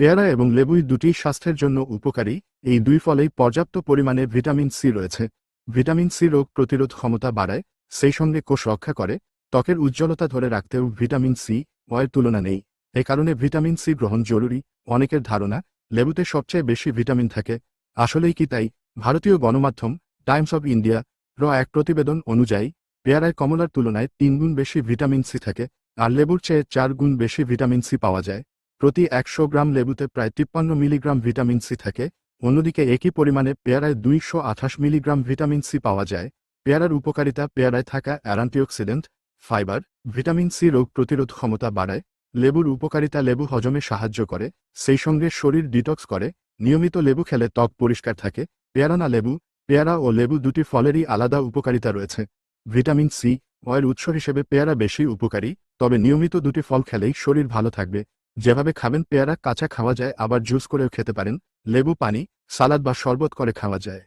পেয়ারা এবং লেবুই দুটি স্বাস্থ্যের জন্য উপকারী, এই দুই ফলেই পর্যাপ্ত পরিমাণে ভিটামিন সি রয়েছে। ভিটামিন সি রোগ প্রতিরোধ ক্ষমতা বাড়ায়, সেই সঙ্গে কোষ রক্ষা করে, ত্বকের উজ্জ্বলতা ধরে রাখতেও ভিটামিন সি অয়ের তুলনা নেই। এ কারণে ভিটামিন সি গ্রহণ জরুরি, অনেকের ধারণা, লেবুতে সবচেয়ে বেশি ভিটামিন থাকে। আসলেই কি তাই? ভারতীয় গণমাধ্যম টাইমস অব ইন্ডিয়া র এক প্রতিবেদন অনুযায়ী পেয়ারায় কমলার তুলনায় তিন গুণ বেশি ভিটামিন সি থাকে, আর লেবুর চেয়ে চার গুণ বেশি ভিটামিন সি পাওয়া যায়। প্রতি একশো গ্রাম লেবুতে প্রায় তিপ্পান্ন মিলিগ্রাম ভিটামিন সি থাকে। অন্যদিকে একই পরিমাণে পেয়ারায় দুইশো আঠাশ মিলিগ্রাম ভিটামিন সি পাওয়া যায়। পেয়ারার উপকারিতা পেয়ারায় থাকা অ্যান্টিঅক্সিডেন্ট ফাইবার, ভিটামিন সি রোগ প্রতিরোধ ক্ষমতা বাড়ায়, লেবুর উপকারিতা লেবু হজমে সাহায্য করে, সেই সঙ্গে শরীর ডিটক্স করে, নিয়মিত লেবু খেলে ত্বক পরিষ্কার থাকে, পেয়ারা না লেবু, পেয়ারা ও লেবু দুটি ফলেরই আলাদা উপকারিতা রয়েছে। ভিটামিন সি, অয়ের উৎস হিসেবে পেয়ারা বেশি উপকারী, তবে নিয়মিত দুটি ফল খেলেই শরীর ভালো থাকবে। যেভাবে খাবেন পেয়ারা, কাঁচা খাওয়া যায়, আবার জুস করেও খেতে পারেন, লেবু, পানি, সালাদ বা শরবত করে খাওয়া যায়।